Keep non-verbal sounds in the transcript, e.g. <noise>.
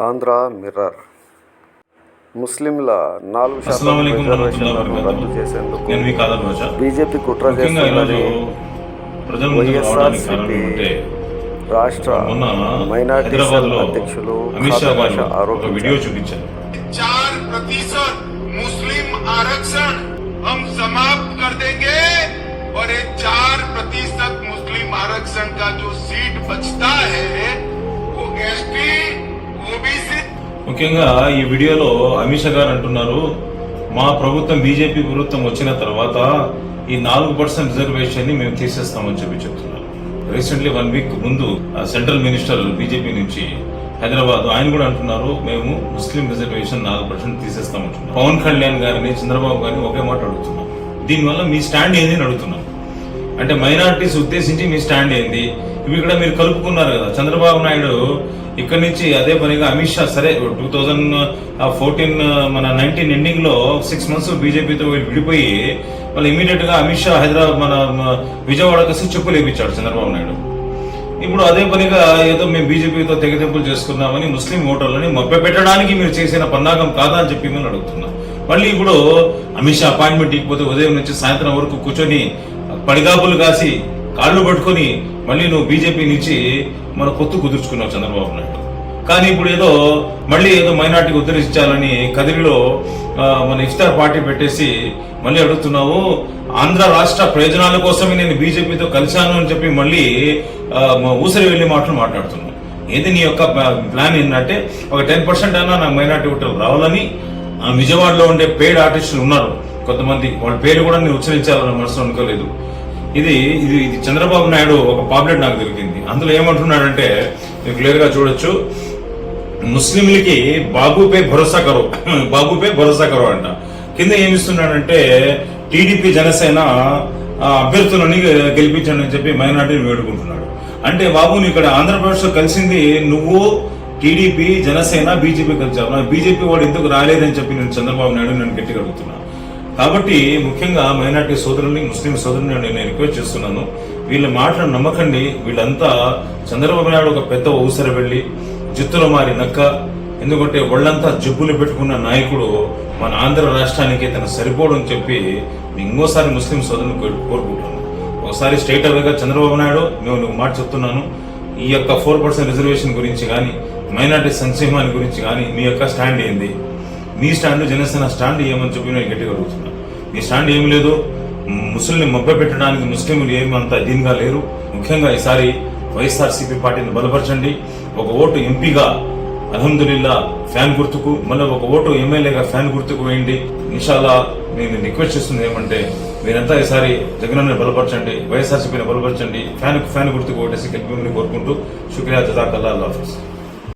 Andhra mirror ముస్లింల నాలుగు శాతం అస్సలం వలైకుం రిజర్వేషన్లను వరహమతుల్లాహి రద్దు వబరకాతుహ్. చేసేందుకు నేను మీ కాదర్ రోజా బీజేపీ కుట్ర ముఖ్యంగా ఈరోజు చేస్తున్నదని ప్రజల ముందుకు రావడానికి కారణం వైఎస్ఆర్సీపీ ఏంటంటే రాష్ట్ర మొన్న మైనార్టీ హైదరాబాద్ సెల్ లో అధ్యక్షులు అమిత్ షా ఖాదర్ గారు బాషా ఒక వీడియో ఆరోపించారు చూపించారు चार प्रतिशत मुस्लिम आरक्षण हम समाप्त कर देंगे और ये चार प्रतिशत मुस्लिम आरक्षण का जो सीट बचता है ముఖ్యంగా ఈ వీడియోలో అమిత్ షా గారు అంటున్నారు మా ప్రభుత్వం బీజేపీ ప్రభుత్వం వచ్చిన తర్వాత ఈ నాలుగు పర్సెంట్ రిజర్వేషన్ని మేము తీసేస్తామని చెప్పి చెప్తున్నారు. రీసెంట్లీ వన్ వీక్ ముందు ఆ సెంట్రల్ మినిస్టర్ బీజేపీ నుంచి హైదరాబాద్ ఆయన కూడా అంటున్నారు మేము ముస్లిం రిజర్వేషన్ నాలుగు పర్సెంట్ తీసేస్తామంటున్నారు పవన్ కళ్యాణ్ గారిని చంద్రబాబు గారిని ఒకే మాట అడుగుతున్నాం. దీనివల్ల మీ స్టాండ్ ఏంది అని అడుగుతున్నాం. అంటే మైనారిటీస్ ఉద్దేశించి మీ స్టాండ్ ఏంది? ఇవి ఇక్కడ మీరు కలుపుకున్నారు కదా. చంద్రబాబు నాయుడు ఇక్కడ నుంచి అదే పనిగా అమిత్ షా సరే టూ థౌజండ్ ఫోర్టీన్ మన నైన్టీన్ ఎండింగ్లో సిక్స్ మంత్స్ బీజేపీతో విడిపోయి మళ్ళీ ఇమీడియట్గా అమిత్ షా హైదరాబాద్ మన విజయవాడ విజయవాడకు వచ్చి చెప్పులు వేపించాడు చంద్రబాబు నాయుడు. ఇప్పుడు అదే పనిగా ఏదో మేము బీజేపీతో తెగతెంపులు చేసుకున్నామని ముస్లిం ఓటర్లని మభ్యపెట్టడానికి మీరు చేసిన పన్నాగం కాదా అని చెప్పి మేము అడుగుతున్నాం. మళ్ళీ ఇప్పుడు అమిత్ షా అపాయింట్మెంట్ ఇకపోతే ఉదయం నుంచి సాయంత్రం వరకు కూర్చొని పడిగాపులు కాసి కాళ్ళు పట్టుకొని మళ్ళీ నువ్వు బీజేపీ నుంచి మన పొత్తు కుదుర్చుకున్నావు చంద్రబాబు నాయుడు. కానీ ఇప్పుడు ఏదో మళ్ళీ ఏదో మైనార్టీకి ఉద్ధరించాలని కదిరిలో మన ఇఫ్తార్ పార్టీ పెట్టేసి మళ్ళీ అడుగుతున్నావు ఆంధ్ర రాష్ట్ర ప్రయోజనాల కోసమే నేను బీజేపీతో కలిశాను అని చెప్పి మళ్ళీ ఊసరి వెళ్ళి మాటలు మాట్లాడుతున్నావు. ఏది నీ యొక్క ప్లాన్ ఏంటంటే ఒక టెన్ పర్సెంట్ అయినా నాకు మైనార్టీ ఓటర్లు రావాలని విజయవాడలో ఉండే పేడ్ ఆర్టిస్టులు ఉన్నారు. కొంతమంది వాళ్ళ పేరు కూడా నేను ఉచ్చరించాలని మనసులో అనుకోలేదు. ఇది ఇది ఇది చంద్రబాబు నాయుడు ఒక పాపులెట్ నాకు దొరికింది. అందులో ఏమంటున్నాడంటే మీరు క్లియర్గా చూడొచ్చు. ముస్లింలకి బాబుపై భరోసా కరో <laughs> బాబుపై భరోసా కరో అంట. కింద ఏమిస్తున్నాడంటే టీడీపీ జనసేన అభ్యర్థులని గెలిపించండి అని చెప్పి మైనార్టీని వేడుకుంటున్నాడు. అంటే బాబు నీ ఇక్కడ ఆంధ్రప్రదేశ్లో కలిసింది నువ్వు టీడీపీ జనసేన బీజేపీ కలిసావు. బీజేపీ వాడు ఎందుకు రాలేదని చెప్పి నేను చంద్రబాబు నాయుడు నేను గట్టిగా కాబట్టి ముఖ్యంగా మైనార్టీ సోదరుల్ని ముస్లిం సోదరుని నేను రిక్వెస్ట్ చేస్తున్నాను. వీళ్ళ మాటలు నమ్మకండి. వీళ్ళంతా చంద్రబాబు నాయుడు ఒక పెద్ద ఊసర వెళ్ళి జిత్తులో మారి నక్క ఎందుకంటే వాళ్ళంతా జబ్బులు పెట్టుకున్న నాయకుడు మన ఆంధ్ర రాష్ట్రానికి తను సరిపోవడం చెప్పి ఇంకోసారి ముస్లిం సోదరుని కోరుకుంటున్నాను. ఒకసారి స్టేట్ అవేగా చంద్రబాబు నాయుడు మేము నువ్వు మాట చెప్తున్నాను. ఈ యొక్క ఫోర్ పర్సెంట్ రిజర్వేషన్ గురించి కానీ మైనార్టీ సంక్షేమాన్ని గురించి కానీ మీ యొక్క స్టాండ్ ఏంది? మీ స్టాండ్ జనసేన స్టాండ్ ఏమని చెప్పి నేను గట్టిగా అడుగుతున్నా. మీ స్టాండ్ ఏం లేదు ముస్లింని మబ్బ పెట్టడానికి ముస్లింలు ఏమంత దీనిగా లేరు. ముఖ్యంగా ఈసారి వైఎస్ఆర్సీపీ పార్టీని బలపరచండి. ఒక ఓటు ఎంపీగా అల్హమ్దుల్లా ఫ్యాన్ గుర్తుకు మళ్ళీ ఒక ఓటు ఎమ్మెల్యేగా ఫ్యాన్ గుర్తుకు వేయండి. ఇన్షాల్లా నేను రిక్వెస్ట్ చేస్తుంది ఏమంటే మీరంతా ఈసారి జగనన్న బలపరచండి వైఎస్ఆర్సీపీని బలపరచండి ఫ్యాన్ ఫ్యాన్ గుర్తుకు ఓటేసి గెలిపి కోరుకుంటూ శుక్రియా జజాకల్లా అల్లాఫీస్